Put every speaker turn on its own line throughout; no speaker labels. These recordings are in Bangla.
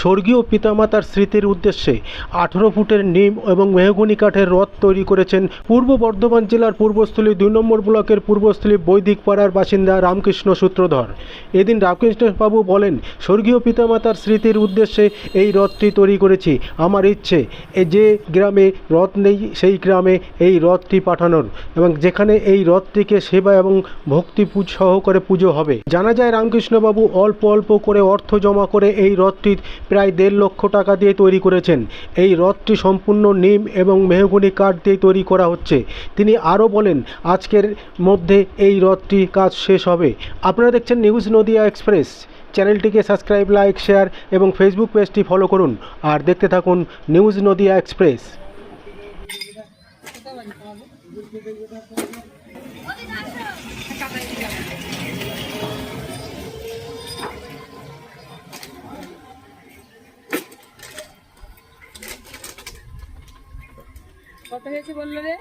স্বর্গীয় পিতামাতার স্মৃতির উদ্দেশ্যে আঠেরো ফুটের নিম এবং মেহগনি কাঠের রথ তৈরি করেছেন পূর্ব বর্ধমান জেলার পূর্বস্থলী দুই নম্বর ব্লকের পূর্বস্থলী বৈদিক পাড়ার বাসিন্দা রামকৃষ্ণ সূত্রধর। এদিন রামকৃষ্ণবাবু বলেন, স্বর্গীয় পিতামাতার স্মৃতির উদ্দেশ্যে এই রথটি তৈরি করেছি। আমার ইচ্ছে যে গ্রামে রথ নেই, সেই গ্রামে এই রথটি পাঠানোর এবং যেখানে এই রথটিকে সেবা এবং ভক্তি সহকারে পুজো হবে। জানা যায়, রামকৃষ্ণবাবু অল্প অল্প করে অর্থ জমা করে এই রথটি প্রায় দেড় লক্ষ টাকা দিয়ে তৈরি করেছেন। এই রথটি সম্পূর্ণ নিম এবং মেহগনি কাঠ দিয়ে তৈরি করা হচ্ছে। তিনি আরও বলেন, আজকের মধ্যে এই রথটি কাজ শেষ হবে। আপনারা দেখছেন নিউজ নদিয়া এক্সপ্রেস। চ্যানেলটিকে সাবস্ক্রাইব, লাইক, শেয়ার এবং ফেসবুক পেজটি ফলো করুন। আর দেখতে থাকুন নিউজ নদিয়া এক্সপ্রেস।
কত হয়েছে বলল রে?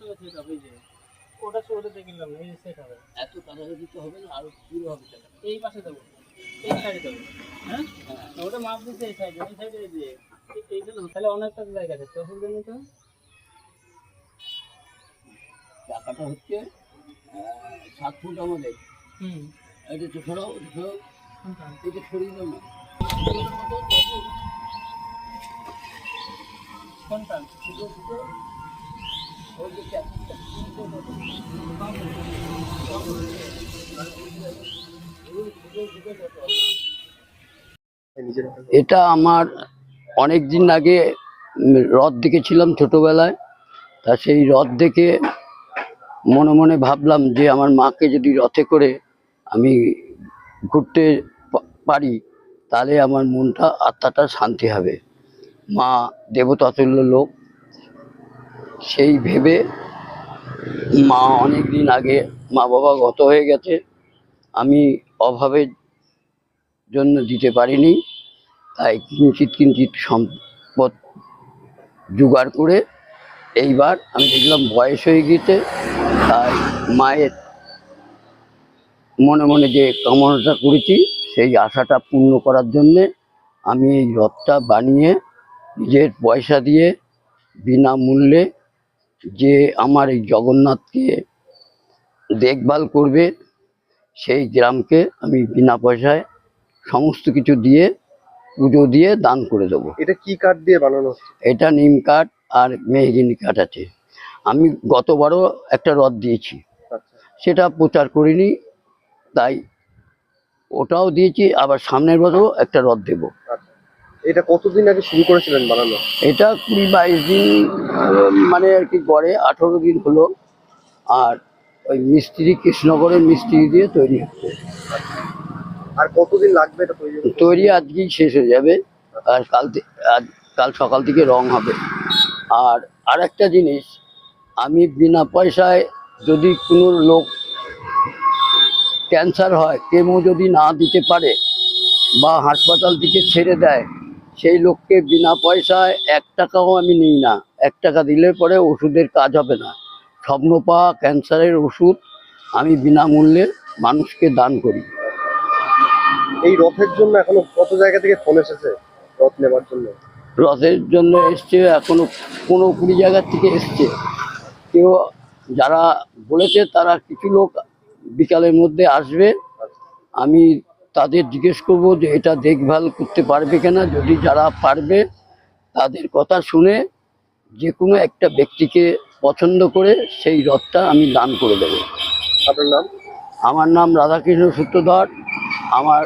সঙ্গে সেট হবে যে ওটা ওটাতে কিনলাম না এই সেট হবে।
এত হবে না আরও দূর হবে
এই পাশে দেবো এই সাইডে দেবো হ্যাঁ? ওটা মাপ দিচ্ছে এই সাইডে এই সাইডে দিয়ে তাহলে অনেকটা জায়গা আছে তো অসুবিধা তো?
টাকাটা হচ্ছে সাত ফুট আমাদের।
হুম।
এটা তো সরাও এটা সরাও এটা সরিয়ে দাও না।
কোনটা?
এটা আমার অনেক দিন আগে রথ দেখেছিলাম ছোটবেলায়। তা সেই রথ দেখে মনে মনে ভাবলাম যে আমার মাকে যদি রথে করে আমি ঘুরতে পারি, তাহলে আমার মনটা আত্মাটা শান্তি হবে। মা দেবতাতুল্য লোক সেই ভেবে মা অনেক দিন আগে মা বাবা গত হয়ে গেছে। আমি অভাবের জন্য দিতে পারিনি। তাই কিঞ্চিত কিঞ্চিত সম্পদ জোগাড় করে এইবার আমি দেখলাম বয়স হয়ে গিয়েছে, তাই মায়ের মনে মনে যে কামনাটা করেছি, সেই আশাটা পূর্ণ করার জন্যে আমি এই রথটা বানিয়ে নিজের পয়সা দিয়ে বিনামূল্যে যে আমার এই জগন্নাথকে দেখভাল করবে সেই গ্রামকে আমি বিনা পয়সায় সমস্ত কিছু দিয়ে পুজো দিয়ে দান করে দেবো।
এটা কি কাঠ দিয়ে বানানো
এটা নিম কাঠ আর মেহগিনি কাঠ আছে। আমি গতবারও একটা রথ দিয়েছি।
আচ্ছা।
সেটা প্রচার করিনি তাই ওটাও দিয়েছি আবার সামনের বছরও একটা রথ দেব।
এটা কতদিন আগে শুরু করেছিলেন বানানো?
এটা কুড়ি বাইশ দিন মানে আর কি গড়ে আঠেরো দিন হলো। আর ওই মিস্ত্রি কৃষ্ণগড়ের মিস্ত্রি দিয়ে তৈরি হচ্ছে।
আর কতদিন লাগবে এটা তৈরি
তৈরি আজকেই শেষ হয়ে যাবে। আর কাল আজ কাল সকাল থেকে রং হবে। আর আরেকটা জিনিস আমি বিনা পয়সায় যদি কোনো লোক ক্যান্সার হয় কেমো যদি না দিতে পারে বা হাসপাতাল থেকে ছেড়ে দেয় সেই লোককে বিনা পয়সায় এক টাকাও আমি নিই না। এক টাকা দিলে পরে ওষুধের কাজ হবে না। স্বপ্নপা ক্যান্সারের ওষুধ আমি বিনামূল্যে মানুষকে দান করি।
এই রথের জন্য এখনও কত জায়গা থেকে ফোন এসেছে রথ নেবার জন্য?
রথের জন্য এসছে এখনও কোনো কুড়ি জায়গার থেকে এসছে। কেউ যারা বলেছে তারা কিছু লোক বিকালের মধ্যে আসবে। আমি তাদের জিজ্ঞেস করব যে এটা দেখভাল করতে পারবে কিনা যদি যারা পারবে তাদের কথা শুনে যে কোনো একটা ব্যক্তিকে পছন্দ করে সেই রথটা আমি দান করে দেবো।
আপনার নাম?
আমার নাম রাধাকৃষ্ণ সূত্রধর। আমার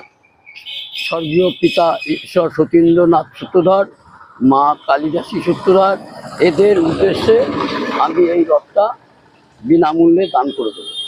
স্বর্গীয় পিতা ঈশ্বর সতীন্দ্রনাথ সূত্রধর মা কালিদাসী সূত্রধর। এদের উদ্দেশ্যে আমি এই রথটা বিনামূল্যে দান করে দেবো।